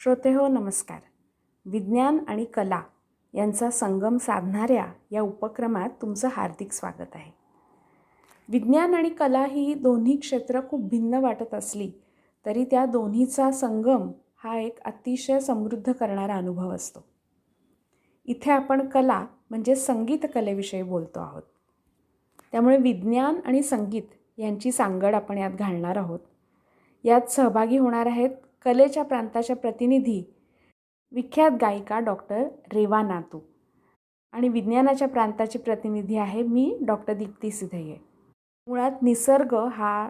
श्रोते हो नमस्कार. विज्ञान आणि कला यांचा संगम साधणाऱ्या या उपक्रमात तुमचं हार्दिक स्वागत आहे. विज्ञान आणि कला ही दोन्ही क्षेत्र खूप भिन्न वाटत असली तरी त्या दोन्हीचा संगम हा एक अतिशय समृद्ध करणारा अनुभव असतो. इथे आपण कला म्हणजे संगीत कलेविषयी बोलतो आहोत. त्यामुळे विज्ञान आणि संगीत यांची सांगड आपण यात घालणार आहोत. यात सहभागी होणार आहेत कलेच्या प्रांताच्या प्रतिनिधी विख्यात गायिका डॉक्टर रेवा नातू. आणि विज्ञानाच्या प्रांताची प्रतिनिधी आहे मी डॉक्टर दीप्ती सिधये. मुळात निसर्ग हा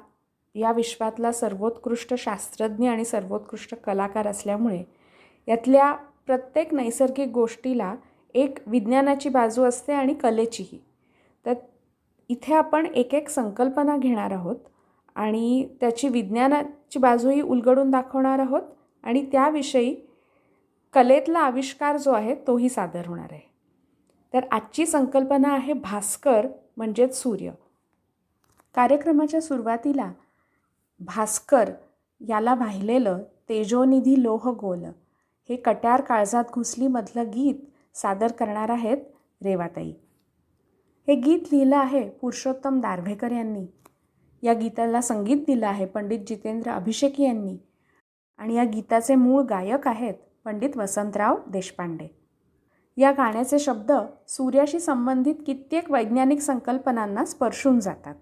या विश्वातला सर्वोत्कृष्ट शास्त्रज्ञ आणि सर्वोत्कृष्ट कलाकार असल्यामुळे यातल्या प्रत्येक नैसर्गिक गोष्टीला एक विज्ञानाची बाजू असते आणि कलेचीही. तर इथे आपण एक एक संकल्पना घेणार आहोत. आणि त्याची विज्ञानाची बाजूही उलगडून दाखवणार आहोत. आणि त्याविषयी कलेतला आविष्कार जो आहे तोही सादर होणार आहे. तर आजची संकल्पना आहे भास्कर म्हणजेच सूर्य. कार्यक्रमाच्या सुरुवातीला भास्कर याला वाहिलेलं तेजोनिधी लोह गोल हे कट्यार काळजात घुसलीमधलं गीत सादर करणार आहेत रेवाताई. हे गीत लिहिलं आहे पुरुषोत्तम दारव्हेकर यांनी. या गीताला संगीत दिलं आहे पंडित जितेंद्र अभिषेकी यांनी. आणि या गीताचे मूळ गायक आहेत पंडित वसंतराव देशपांडे. या गाण्याचे शब्द सूर्याशी संबंधित कित्येक वैज्ञानिक संकल्पनांना स्पर्शून जातात.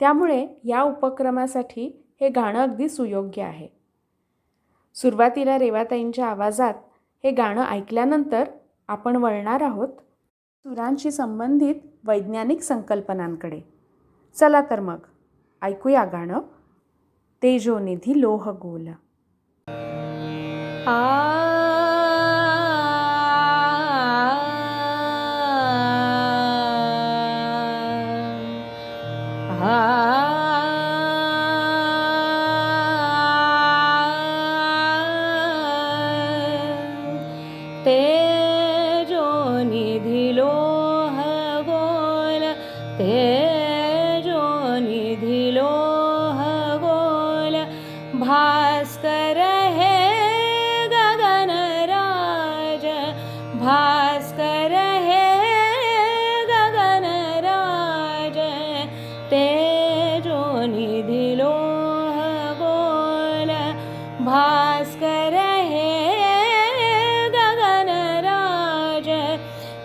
त्यामुळे या उपक्रमासाठी हे गाणं अगदी सुयोग्य आहे. सुरुवातीला रेवाताईंच्या आवाजात हे गाणं ऐकल्यानंतर आपण वळणार आहोत सुरांशी संबंधित वैज्ञानिक संकल्पनांकडे. चला तर मग. ऐकूया गाणं तेजोनिधी लोह गोल तेजो निधी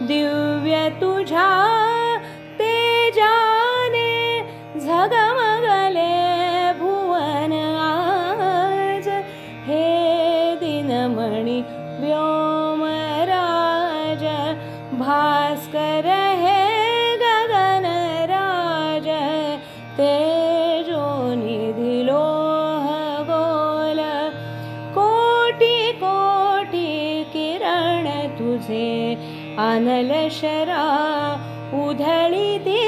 दिव्य तुझ्या तेजाने झगमगले भुवन आज. हे दिनमणि व्योमराज भास्कर हे गगनराज. तेजो निधी लोह गोल कोटी कोटी किरण तुझे आनल शरा उधळीते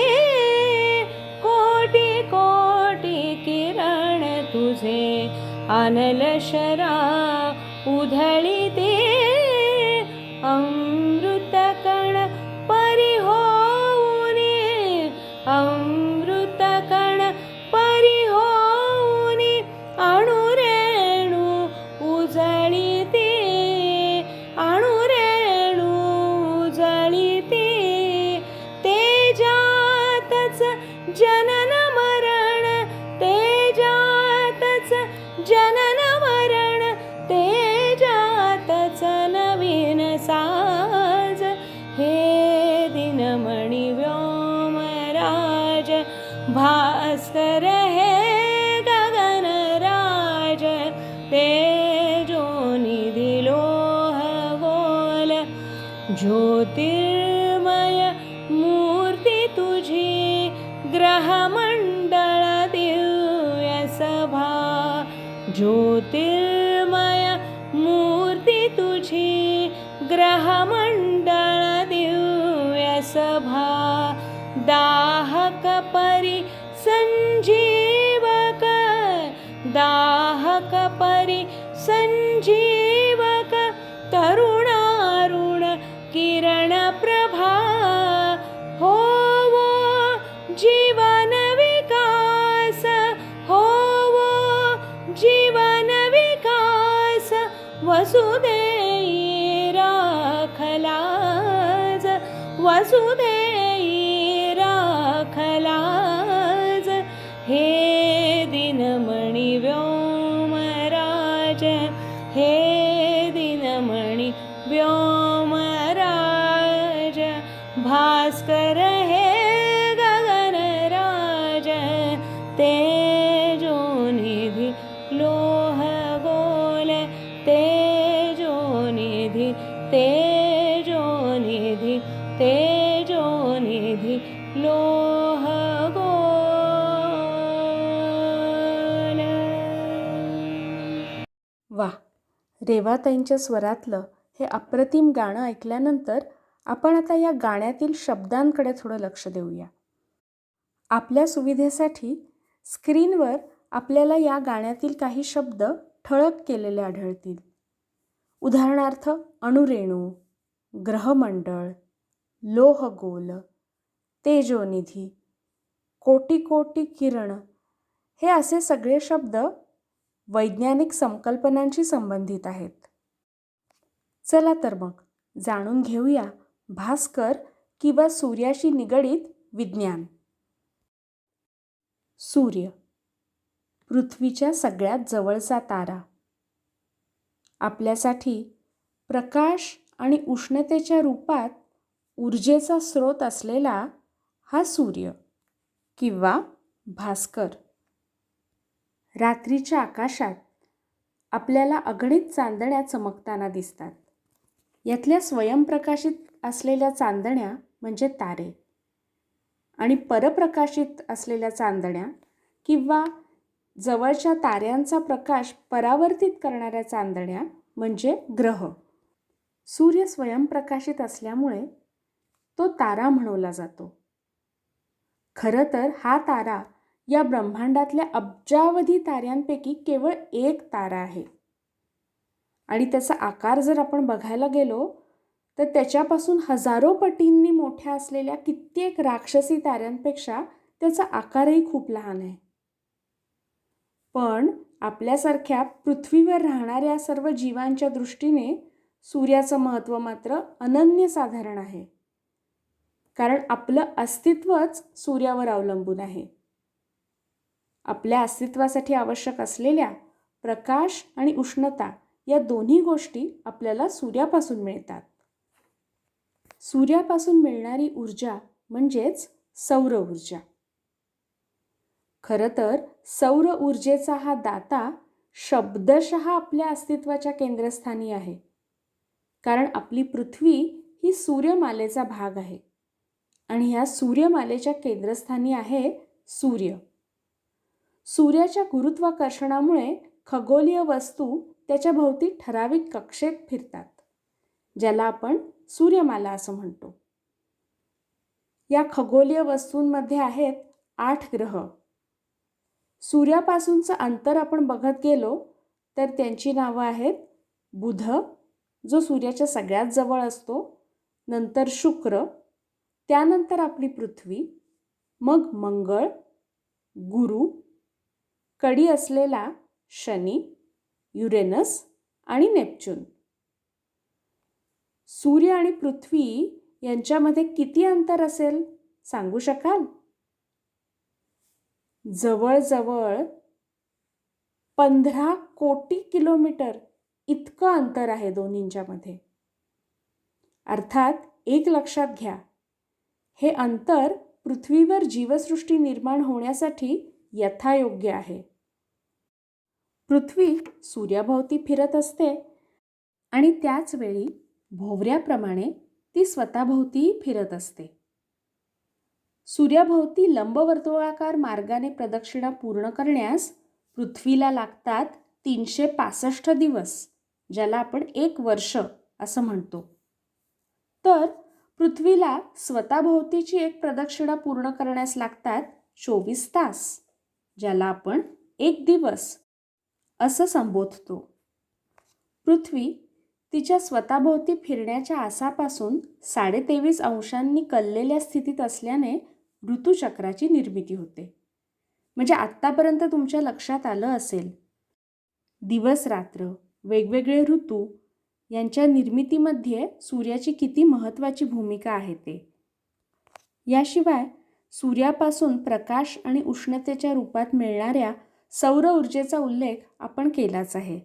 कोटी कोटी किरण तुझे आनल शरा उधळीते तेजो निधी लोह गोल ज्योतिर्मय दाहक परी संजीवक तरुणारुण किरण प्रभा हो वो जीवन विकास हो वो जीवन विकास वसुदे राखलाज वसुदेई राखलाज हे दिनम रेवाताईंच्या स्वरातलं हे अप्रतिम गाणं ऐकल्यानंतर आपण आता या गाण्यातील शब्दांकडे थोडं लक्ष देऊया. आपल्या सुविधेसाठी स्क्रीनवर आपल्याला या गाण्यातील काही शब्द ठळक केलेले आढळतील. उदाहरणार्थ अणुरेणू ग्रहमंडळ लोहगोल तेजोनिधी कोटी कोटी किरण हे असे सगळे शब्द वैज्ञानिक संकल्पनांशी संबंधित आहेत. चला तर मग जाणून घेऊया भास्कर किंवा सूर्याशी निगडीत विज्ञान. सूर्य पृथ्वीच्या सगळ्यात जवळचा तारा. आपल्यासाठी प्रकाश आणि उष्णतेच्या रूपात ऊर्जेचा स्रोत असलेला हा सूर्य किंवा भास्कर. रात्रीच्या आकाशात आपल्याला अगणित चांदण्या चमकताना दिसतात. यातल्या स्वयंप्रकाशित असलेल्या चांदण्या म्हणजे तारे आणि परप्रकाशित असलेल्या चांदण्या किंवा जवळच्या ताऱ्यांचा प्रकाश परावर्तित करणाऱ्या चांदण्या म्हणजे ग्रह. सूर्य स्वयंप्रकाशित असल्यामुळे तो तारा म्हणवला जातो. खरं तर हा तारा या ब्रह्मांडातल्या अब्जावधी ताऱ्यांपैकी केवळ एक तारा आहे. आणि त्याचा आकार जर आपण बघायला गेलो तर त्याच्यापासून हजारो पटींनी मोठ्या असलेल्या कित्येक राक्षसी ताऱ्यांपेक्षा त्याचा आकारही खूप लहान आहे. पण आपल्यासारख्या पृथ्वीवर राहणाऱ्या सर्व जीवांच्या दृष्टीने सूर्याचं महत्त्व मात्र अनन्यसाधारण आहे. कारण आपलं अस्तित्वच सूर्यावर अवलंबून आहे. आपल्या अस्तित्वासाठी आवश्यक असलेल्या प्रकाश आणि उष्णता या दोन्ही गोष्टी आपल्याला सूर्यापासून मिळतात. सूर्यापासून मिळणारी ऊर्जा म्हणजेच सौर ऊर्जा. खरं तर सौर ऊर्जेचा हा दाता शब्दशः आपल्या अस्तित्वाच्या केंद्रस्थानी आहे. कारण आपली पृथ्वी ही सूर्यमालेचा भाग आहे. आणि ह्या सूर्यमालेच्या केंद्रस्थानी आहे सूर्य. सूर्याच्या गुरुत्वाकर्षणामुळे खगोलीय वस्तू त्याच्या भोवती ठराविक कक्षेत फिरतात ज्याला आपण सूर्यमाला असं म्हणतो. या खगोलीय वस्तूंमध्ये आहेत आठ ग्रह. सूर्यापासूनचं अंतर आपण बघत गेलो तर त्यांची नावं आहेत बुध जो सूर्याच्या सगळ्यात जवळ असतो नंतर शुक्र त्यानंतर आपली पृथ्वी मग मंगळ गुरु कडी असलेला शनी युरेनस आणि नेपच्यून. सूर्य आणि पृथ्वी यांच्यामध्ये किती अंतर असेल? सांगू शकाल? जवळजवळ पंधरा कोटी किलोमीटर इतकं अंतर आहे दोन्हींच्यामध्ये. अर्थात एक लक्षात घ्या हे अंतर पृथ्वीवर जीवसृष्टी निर्माण होण्यासाठी यथायोग्य आहे. पृथ्वी सूर्याभोवती फिरत असते आणि त्याच वेळी भोवऱ्याप्रमाणे ती स्वतःभोवतीही फिरत असते. सूर्याभोवती लंबवर्तुळाकार मार्गाने प्रदक्षिणा पूर्ण करण्यास पृथ्वीला लागतात तीनशे पासष्ट दिवस ज्याला आपण एक वर्ष असं म्हणतो. तर पृथ्वीला स्वतःभोवतीची एक प्रदक्षिणा पूर्ण करण्यास लागतात चोवीस तास ज्याला आपण एक दिवस असं संबोधतो. पृथ्वी तिच्या स्वतःभोवती फिरण्याच्या आसापासून साडेतेवीस अंशांनी कललेल्या स्थितीत असल्याने ऋतुचक्राची निर्मिती होते. म्हणजे आत्तापर्यंत तुमच्या लक्षात आलं असेल. दिवस रात्र वेगवेगळे ऋतू यांच्या निर्मितीमध्ये सूर्याची किती महत्त्वाची भूमिका आहे ते. याशिवाय सूर्यापासून प्रकाश आणि उष्णतेच्या रूपात मिळणाऱ्या सौर ऊर्जेचा उल्लेख आपण केलाच आहे.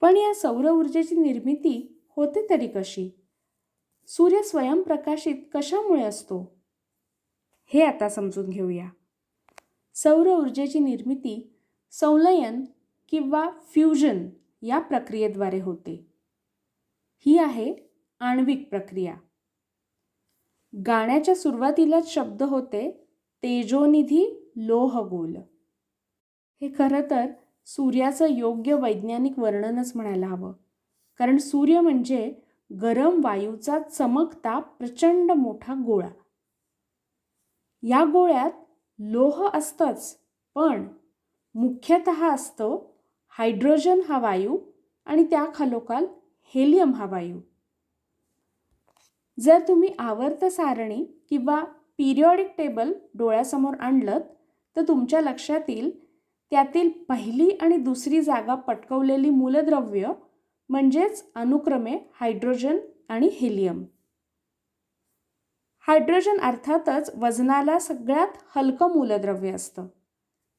पण या सौर ऊर्जेची निर्मिती होते तरी कशी? सूर्य स्वयंप्रकाशित कशामुळे असतो? हे आता समजून घेऊया. सौर ऊर्जेची निर्मिती संलयन किंवा फ्युजन या प्रक्रियेद्वारे होते. ही आहे आण्विक प्रक्रिया. गाण्याच्या सुरुवातीलाच शब्द होते तेजोनिधी लोहगोल. हे खरं तर सूर्याचं योग्य वैज्ञानिक वर्णनच म्हणायला हवं. कारण सूर्य म्हणजे गरम वायूचा चमकता प्रचंड मोठा गोळा. या गोळ्यात लोह असतंच पण मुख्यतः असतो हायड्रोजन हा वायू आणि त्याखालोखाल हेलियम हा वायू. जर तुम्ही आवर्त सारणी किंवा पिरियॉडिक टेबल डोळ्यासमोर आणलं तर तुमच्या लक्षात येईल त्यातील पहिली आणि दुसरी जागा पटकवलेली मूलद्रव्य म्हणजेच अनुक्रमे हायड्रोजन आणि हेलियम. हायड्रोजन अर्थातच वजनाला सगळ्यात हलकं मूलद्रव्य असतं.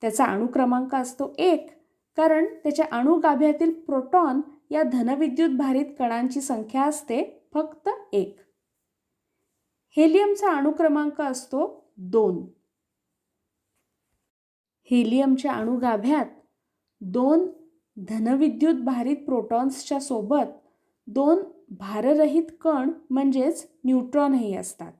त्याचा अणुक्रमांक असतो एक कारण त्याच्या अणुगाभ्यातील प्रोटॉन या धनविद्युत भारित कणांची संख्या असते फक्त एक. हेलियमचा अणुक्रमांक असतो दोन. हेलियमच्या अणुगाभ्यात दोन धनविद्युत भारित प्रोटॉन्सच्या सोबत दोन भाररहित कण म्हणजेच न्यूट्रॉनही असतात.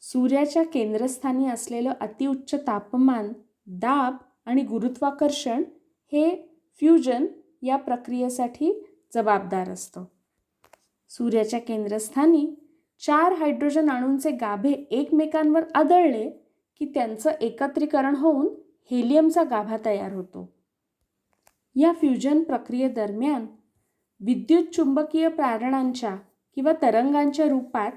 सूर्याच्या केंद्रस्थानी असलेलं अतिउच्च तापमान दाब आणि गुरुत्वाकर्षण हे फ्युजन या प्रक्रियेसाठी जबाबदार असतं. सूर्याच्या केंद्रस्थानी चार हायड्रोजन अणूंचे गाभे एकमेकांवर आदळले की त्यांचं एकत्रीकरण होऊन हेलियमचा गाभा तयार होतो. या फ्युजन प्रक्रियेदरम्यान विद्युत चुंबकीय प्रारणांच्या किंवा तरंगांच्या रूपात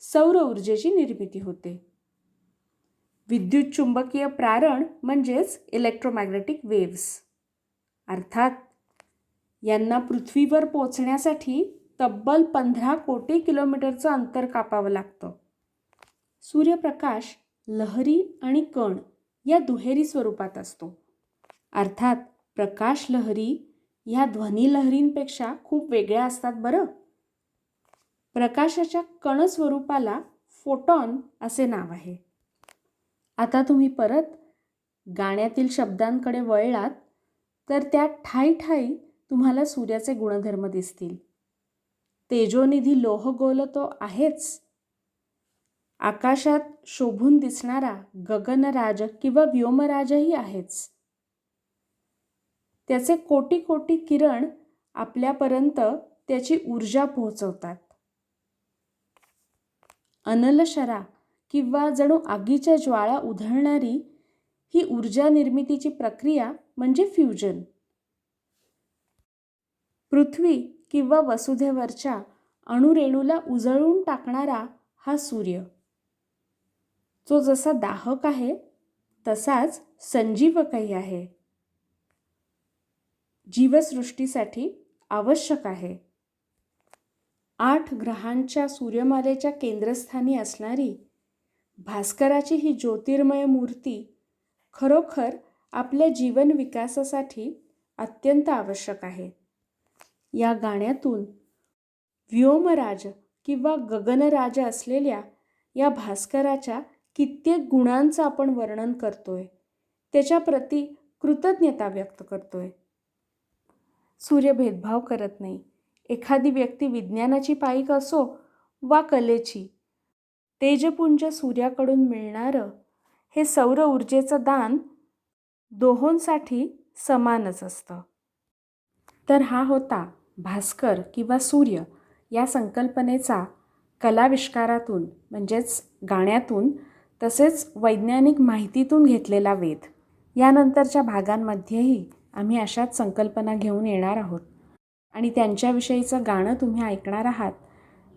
सौर ऊर्जेची निर्मिती होते. विद्युत चुंबकीय प्रारण म्हणजेच इलेक्ट्रोमॅग्नेटिक वेव्स अर्थात यांना पृथ्वीवर पोचण्यासाठी तब्बल पंधरा कोटी किलोमीटरचं अंतर कापावं लागतं. सूर्यप्रकाश लहरी आणि कण या दुहेरी स्वरूपात असतो. अर्थात प्रकाश लहरी ह्या ध्वनी लहरींपेक्षा खूप वेगळ्या असतात बरं. प्रकाशाच्या कण स्वरूपाला फोटॉन असे नाव आहे. आता तुम्ही परत गाण्यातील शब्दांकडे वळलात तर त्या ठाई ठाई तुम्हाला सूर्याचे गुणधर्म दिसतील. तेजोनिधी लोहगोल तो आहेच. आकाशात शोभून दिसणारा गगनराज किंवा व्योमराजही आहेच. त्याचे कोटी कोटी किरण आपल्यापर्यंत त्याची ऊर्जा पोहोचवतात. अनलशरा किंवा जणू आगीच्या ज्वाळा उधळणारी ही ऊर्जा निर्मितीची प्रक्रिया म्हणजे फ्युजन. पृथ्वी किंवा वसुधेवरच्या अणुरेणूला उजळून टाकणारा हा सूर्य. जो जसा दाहक आहे तसाच संजीवकही आहे. जीवसृष्टीसाठी आवश्यक आहे. आठ ग्रहांच्या सूर्यमालेच्या केंद्रस्थानी असणारी भास्कराची ही ज्योतिर्मय मूर्ती खरोखर आपल्या जीवन विकासासाठी अत्यंत आवश्यक आहे. या गाण्यातून व्योमराज किंवा गगनराज असलेल्या या भास्कराच्या कित्येक गुणांचं आपण वर्णन करतोय त्याच्याप्रती कृतज्ञता व्यक्त करतोय. सूर्य भेदभाव करत नाही. एखादी व्यक्ती विज्ञानाची पाईक असो वा कलेची तेजपुंज सूर्याकडून मिळणारं हे सौर ऊर्जेचं दान दोहोंसाठी समानच असतं. तर हा होता भास्कर किंवा सूर्य या संकल्पनेचा कलाविष्कारातून म्हणजेच गाण्यातून तसेच वैज्ञानिक माहितीतून घेतलेला वेध. यानंतरच्या भागांमध्येही आम्ही अशाच संकल्पना घेऊन येणार आहोत. आणि त्यांच्याविषयीचं गाणं तुम्ही ऐकणार आहात.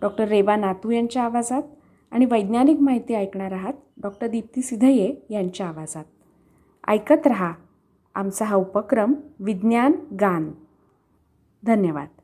डॉक्टर रेबा नातू यांच्या आवाजात आणि वैज्ञानिक माहिती ऐकणार आहात डॉक्टर दीप्ती सिधये यांच्या आवाजात. ऐकत रहा आमचा हा उपक्रम विज्ञान गान. धन्यवाद.